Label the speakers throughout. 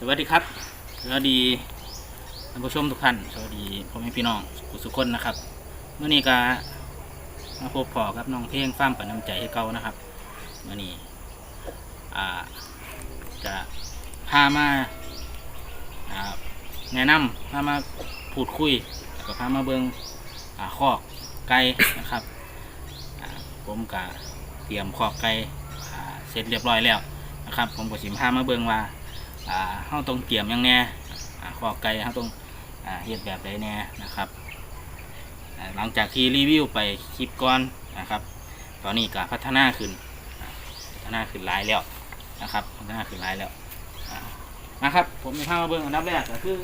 Speaker 1: สวัสดีครับ สวัสดีท่านผู้ชมทุกท่าน สวัสดีพ่อแม่พี่น้องสุขคนนะครับเมื่อนี้ก็มาพบพอกับน้องเพลงฟ้ามปันน้ำใจให้เก่านะครับเมื่อนี้อ่าจะพามาอ่าแนะนำพามาพูดคุยแล้วก็พามาเบิงอ่าคอกไก่นะครับอ่าผมก็เตรียมคอกไก่อ่าเสร็จเรียบร้อยแล้วนะครับ ผมก็สิพามาเบิงว่า อ่าเฮาต้องเตรียมยังแน่อ่าขอกไก่เฮาต้องอ่าเฮ็ดแบบใดแน่นะครับหลังจากที่รีวิวไปคลิปก่อนนะครับ ตอนนี้ก็พัฒนาขึ้นพัฒนาขึ้นหลายแล้วนะครับพัฒนาขึ้นหลายแล้วนะครับ ผมมีภามาเบิ่งอันดับแรกก็คือ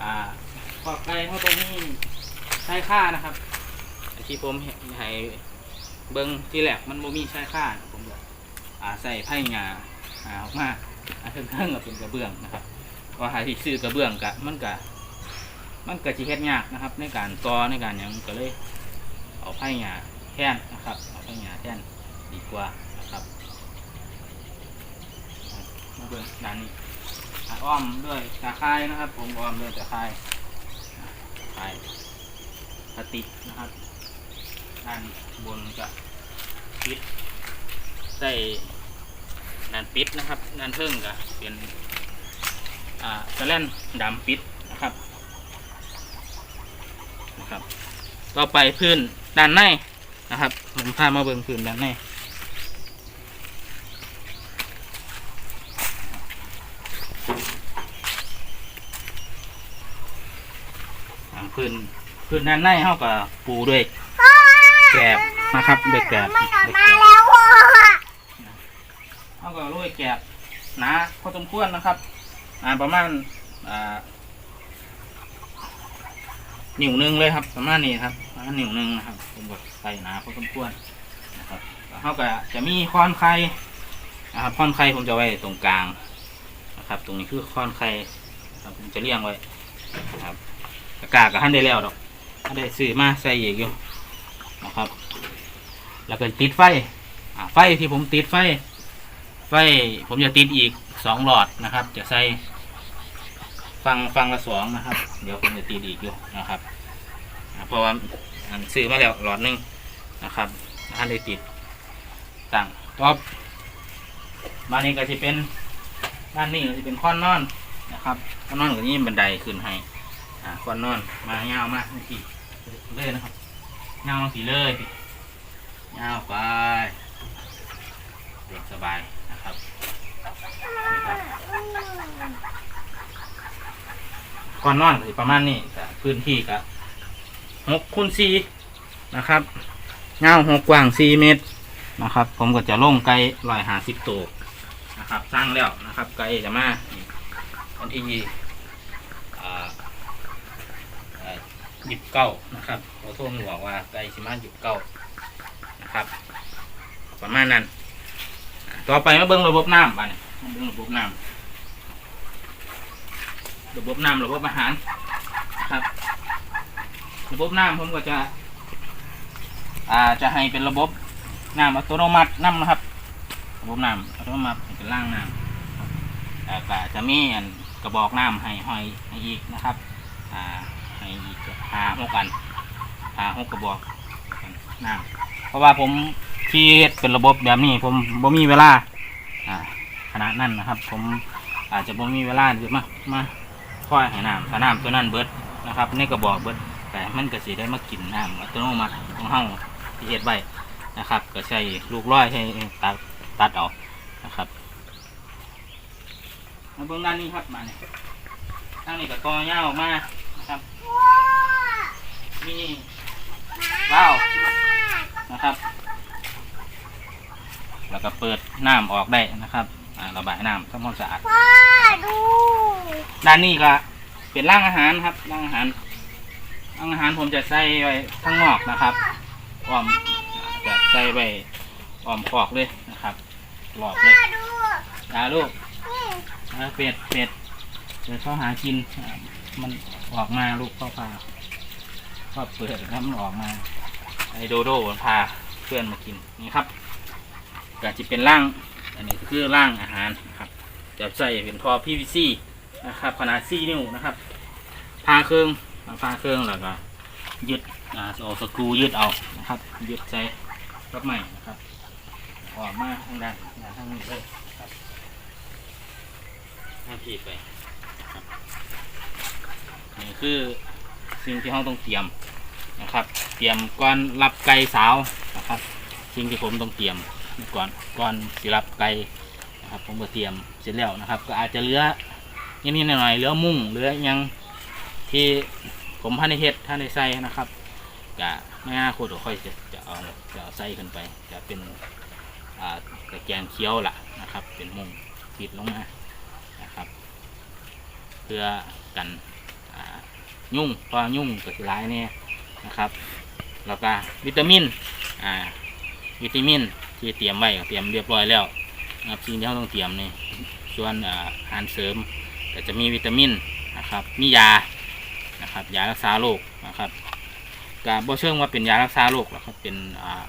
Speaker 1: อ่าขอกไก่เฮาต้องมีใช้ค่านะครับที่ผมห็นให้เบิ่งที่แรกมันบ่มีใช้ค่าผมก็อ่าใส่ไผ่งาออกมา อันเทิงๆก็เป็นกระเบื้องนะครับว่าหาที่ซื้อกระเบื้องกะมันกะมันกะจีเฮ็ดยากนะครับ ในการต่อในการหยังก็เลยเอาไผ่หญ้าแทนนะครับเอาไผ่หญ้าแทนดีกว่านะครับมาเบิ่งด้านนี้อ้อมด้วยตะไคร้นะครับ ผมอ้อมด้วยตะไคร้อะตะไคร้พลาสติกนะครับด้านบนก็ปิดใส่ นันปิดนะครับนันเทิงก็เป็นอ่ากระแล่นดำปิดนะครับนะครับต่อไปพื้นด้านในนะครับผมพามาเบิ่งพื้นด้านในอ่าพื้นพื้นด้านในเขาก็ปูด้วยแกลบนะครับด้วยแกบ
Speaker 2: มันออก
Speaker 1: ด้วยแกบ ก็โรยแกบหนาพอสมควรนะครับ อ่าประมาณอ่านิ้วหนึ่งเลยครับประมาณนี้ครับประมาณนิ้วหนึ่งนะครับผมก็ใส่หนาพอสมควรนะครับแล้วเขาก็จะมีค้อนไข่นะครับค้อนไข่ผมจะไว้ตรงกลางนะครับ ตรงนี้คือค้อนไข่ครับผมจะเลี้ยงไว้นะครับกระกากับท่านได้แล้วดอกท่านได้ซื้อมาใส่อีกอยู่นะครับ แล้วก็ติดไฟไฟที่ผมติดไฟ ไฟผมจะติดอีกสองหลอดนะครับ จะใส่ฟังฟังละสองนะครับ เดี๋ยวผมจะติดอีกอยู่นะครับเพราะว่าอันซื้อมาแล้วหลอดหนึ่งนะครับท่านได้ติดตั้งท็อมานี้ก็จะเป็นด้านนี้ก็จะเป็นข้อนนอนนะครับข้อนนอนก็นี่บันไดขึ้นให้ข้อนนอนมาเงาวมากที่เลยนะครับเงาวสีเลยเงาวไปเด็กสบายนะครับ ก่อนนอนก็สิประมาณนี้แต่พื้นที่ก็หกคูณสี่นะครับเงาหกกว้างสี่เมตรนะครับ ผมก็จะลงไกลร้อยหาสิบตัวนะครับ สร้างแล้วนะครับ ไกลจะมาวันที่หยิบเก้านะครับขอโทษบอกว่าไกลสิมาหยิบเก้านะครับ ประมาณนั้น ต่อไปมาเบิ้งระบบน้ำบ้านเบิ้งระบบน้ำ ระบบน้ำระบบอาหารครับ ระบบน้ำผมก็จะ อ่าจะให้เป็นระบบน้ำอัตโนมัติน้ำนะครับ ระบบน้ำอัตโนมัติเป็นล่างน้ำแล้วก็จะมีอันกระบอกน้ำให้หอยให้อีกนะครับอ่าให้อีกหาหกอันหาหกกระบอกน้ำเพราะว่าผมที่เฮ็ดเป็นระบบแบบนี้ผมบ่มีเวลาขนาดนั้นนะครับ ผมอาจจะบ่มีเวลาที่มามา คอยให้น้ำถ้าน้ำตัวนั้นเบิดนะครับในกระบอกเบิดแต่มันก็สิได้มากินน้ำอัตโนมัติของเฮาที่เฮ็ดไว้นะครับ ก็ใช้ลูกร้อยให้ตัดตัดออกนะครับมาเบิ่งด้านนี้ครับมาเนี่ยด้านนี้ก็ต่อยาออกมานะครับมีว้าวนะครับ แล้วก็เปิดน้ำออกได้นะครับ อ่าระบายน้ำทำความสะอาด
Speaker 2: พ่อดู
Speaker 1: ด้านนี้ก็เป็นร่างอาหารครับร่างอาหารร่างอาหารผมจะใส่ไว้ข้างนอกนะครับอ้อมจะใส่ไว้อ้อมคอกเลยนะครับหลอกเล
Speaker 2: พ่
Speaker 1: ย
Speaker 2: อดู
Speaker 1: ตาลูก
Speaker 2: นี่
Speaker 1: อ่าเป็ดเป็ดเดี๋ยวเขาหากินอ่ามันออกมาลูกเข้าพาก็เปิดแล้วมันออกมาไอโดโดมันพาเพื่อนมากินนี่ครับก็จะเป็นร่าง อันนี้ก็คือร่างอาหารนะครับจะใส่เป็นท่อ PVC นะครับ ขนาด 4 นิ้วนะครับพาเครื่องพาเครื่องแล้วก็ยึดอ่าเอาสกรูยึดเอานะครับยึดใส่รถใหม่นะครับออกมาทางด้านด้านทางนี้เลยครับหน้าที่ไปนะครับนี่คือสิ่งที่เราต้องเตรียมนะครับ เตรียมก่อนรับไก่สาวนะครับ สิ่งที่ผมต้องเตรียม ก่อนก่อนสิรับไก่นะครับผมก็เตรียมเสร็จแล้วนะครับ ก็อาจจะเหลือนิดๆหน่อยๆเหลือมุ้งเหลือยังที่ผมท่านในเฮ็ดท่านในใส่นะครับก็ไม่น่าโคตรค่อยจะจะเอาจะเอาใส่ขึ้นไป จะเป็นอ่าตะแกรงเคี้ยวล่ะนะครับ เป็นมุ้งปิดลงมานะครับ เพื่อกันอ่ายุ่งพราะยุ่งก็สิร้ายเนี่ยนะครับ แล้วก็วิตามินอ่าวิตามิน ที่เตรียมไว้เตรียมเรียบร้อยแล้วนะครับสิ่งที่เราต้องเตรียมนี่ส่วนอาหารเสริมก็จะมีวิตามินนะครับ มียานะครับยารักษาโรคนะครับการบ่เชิงว่าเป็นยารักษาโรคหรอกครับเป็นอ่า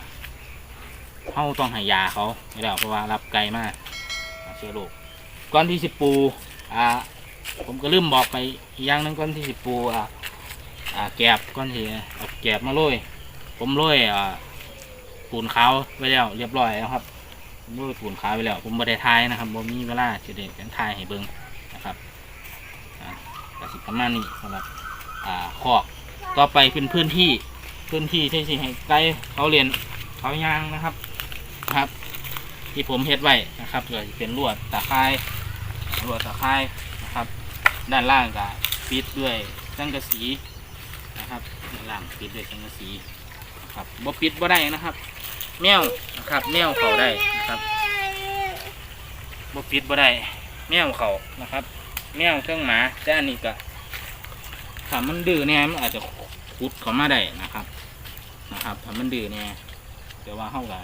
Speaker 1: เขาต้องให้ยาเขาไม่ได้เพราะว่ารับไกลมากเชื้อโรคก่อนที่สิบปูอ่าผมก็ลืมบอกไปอย่างหนึงก่อนที่สิบปูอ่าอ่าแกบก่อนที่แกบมาโรยผมโรยอ่า ปูนขาวไว้แล้วเรียบร้อยแล้วครับผมโรยปูนขาวไว้แล้ว ผมบ่ได้ทายนะครับบ่มีเวลาจะได้เป็นทายให้เบิ่งนะครับอ่ากสิประมาณนี้สำหรับอ่าคอกต่อไปเป็นพื้นที่พื้นที่ที่สิให้ไก่เขาเรียนเขายางนะครับนะครับ ที่ผมเฮ็ดไว้นะครับก็สิเป็นลวดตะไคร้ลวดตะไคร้นะครับ ด้านล่างก็ปิดด้วยสังกะสีนะครับด้านล่างปิดด้วยสังกะสีนะครับบ่ปิดบ่ได้นะครับ แมวนะครับ แมวเขาได้นะครับบ่ปิดบ่ได้ แมวเขานะครับ แมวเครื่องหมาแต่อันนี้ก็ถ้ามันดื้อเนี่ยมันอาจจะขุดเขามาได้นะครับ นะครับถ้ามันดื้อเนี่ยแต่ว่าเฮาก็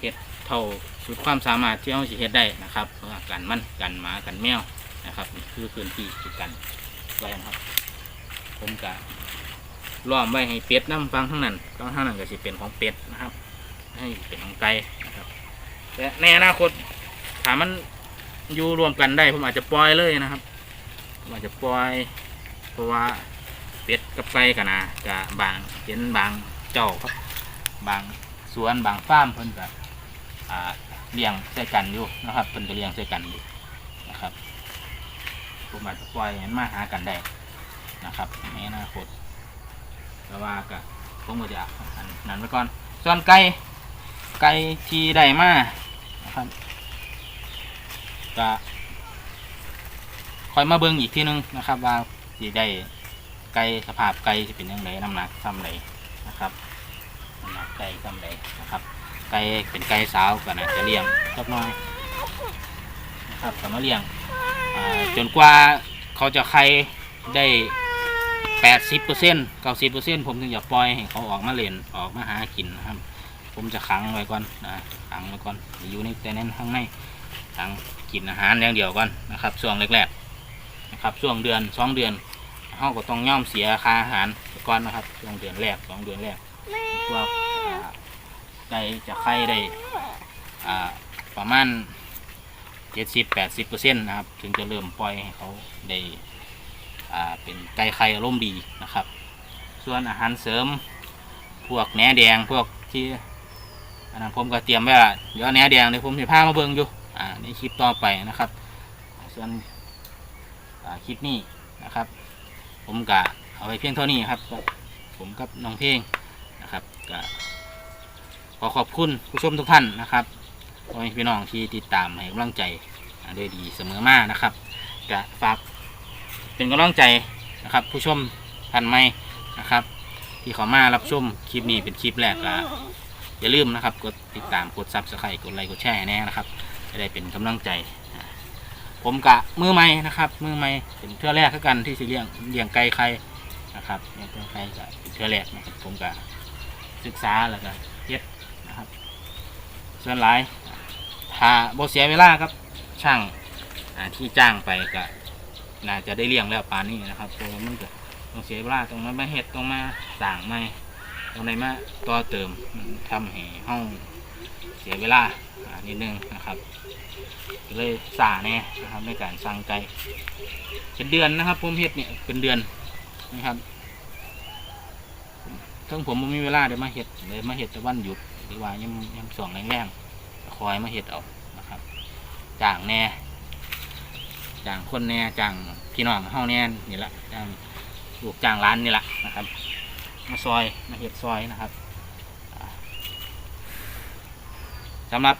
Speaker 1: เฮ็ดเท่าสุดความสามารถที่เฮาสิเฮ็ดได้นะครับเพื่อกันมันกันหมากันแมวนะครับนี่คือพื้นที่ที่กันไว้นะครับ ผมก็ล้อมไว้ให้เป็ดน้ำฟังข้างนั้นฟังข้างนั้นก็สิเป็นของเป็ดนะครับ ให้เป็นของไก่นะครับแต่ในอนาคตถามมันอยู่รวมกันได้ผมอาจจะปล่อยเลยนะครับผมอาจจะปล่อย เพราะว่าเป็ดกับไก่กันนะกับบางเห็นบางเจ้าครับบางสวนบางฟาร์มเพิ่นก็อ่าเลี้ยงใส่กันอยู่นะครับเพิ่นก็เลี้ยงใส่กันอยู่นะครับผมอาจจะปล่อยให้มันมาหากันได้นะครับในอนาคตแต่ว่าก็ผมก็จะอันนั้นไว้ก่อนส่วนไก่ ไก่ที่ได้มานะครับก็คอยมาเบิ่งอีกทีนึงนะครับ ว่าสิได้ไก่สภาพไก่จะเป็นยังไงน้ำหนักซ้ำไรนะครับน้ำหนักไก่ซ้ำไรนะครับ ไก่เป็นไก่สาวก็น่าจะเลี้ยงจักหน้อยนะครับก็มาเลี้ยงจนกว่าเขาจะไข่ได้แปดสิบเปอร์เซ็นต์เก้าสิบเปอร์เซ็นต์ผมถึงจะปล่อยให้เขาออกมาเล่นออกมาหากินนะครับ ผมจะขังไว้ก่อนนะขังไว้ก่อนอยู่ในแต่นั้นข้างในขังกินอาหารอย่างเดียวก่อนนะครับช่วงแรกๆนะครับช่วงเดือนสองเดือนเขาก็ต้องย่อมเสียค่าอาหารไปก่อนนะครับช่วงเดือนแรกสองเดือนแรกพวกอ่าไก่จะไข่ได้อ่าประมาณเจ็ดสิบแปดสิบเปอร์เซ็นต์นะครับ ถึงจะเริ่มปล่อยให้เขาได้อ่าเป็นไก่ไข่อารมณ์ดีนะครับ ส่วนอาหารเสริมพวกแหนแดงพวกที่ อันนั้นผมก็เตรียมไว้ละเดี๋ยวแหนแดงเดี๋ยวผมจะพามาเบิ่งอยู่อ่าในคลิปต่อไปนะครับ ส่วนอ่าคลิปนี้นะครับ ผมกะเอาไว้เพียงเท่านี้ครับกับ ผมกับน้องเพลงนะครับกะขอขอบคุณผู้ชมทุกท่านนะครับขอพี่น้องที่ติดตามให้กำลังใจด้วยดีเสมอมานะครับกะฝากเป็นกำลังใจนะครับ ผู้ชมท่านใหม่นะครับ ที่เขามารับชมคลิปนี้เป็นคลิปแรกก็ อย่าลืมนะครับกดติดตามกดซับสไครต์กดไลค์กดแชร์แน่นะครับ จะได้เป็นกำลังใจ ผมกะมือใหม่นะครับมือใหม่เป็นเทื่อแรกคือกันที่สิเลี้ยงเลี้ยงไก่ไข่นะครับเลี้ยงไก่ไข่ก็เป็นเทื่อแรกนะครับผมกะศึกษาแล้วก็เฮ็ดนะครับ ส่วนหลายถ้าโบเสียเวลาครับช่างที่จ้างไปก็น่าจะได้เลี้ยงแล้วปานนี้นะครับเพราะว่ามันก็ต้องเสียเวลาต้องมาเฮ็ดต้องมาสร้างใหม่ ต้องในมาต่อเติมทำให้ห้องเสียเวลานิดนึงนะครับก็เลยสาแน่นะครับในการสั่งไก่เป็นเดือนนะครับ ผมเฮ็ดเนี่ยเป็นเดือนนะครับทั้งผมบ่มีเวลาเดี๋ยวมาเฮ็ดเลยวมาเฮ็ดแต่วันหยุดหรือว่ายังยังส่วงแรงๆคอยมาเฮ็ดเอานะครับจ้างแน่จ้างคนแน่จ้างพี่น้องเฮาแน่นี่แหละจ้างลูกจ้างร้านนี่แหละนะครับ มาซอยมาเห็ดซอยนะครับสำหรับ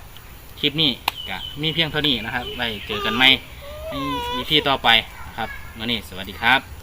Speaker 1: คลิปนี้ก็มีเพียงเท่านี้นะครับไว้เจอกันใหม่ในวีพีต่อไปนะครับวันนี้สวัสดีครับ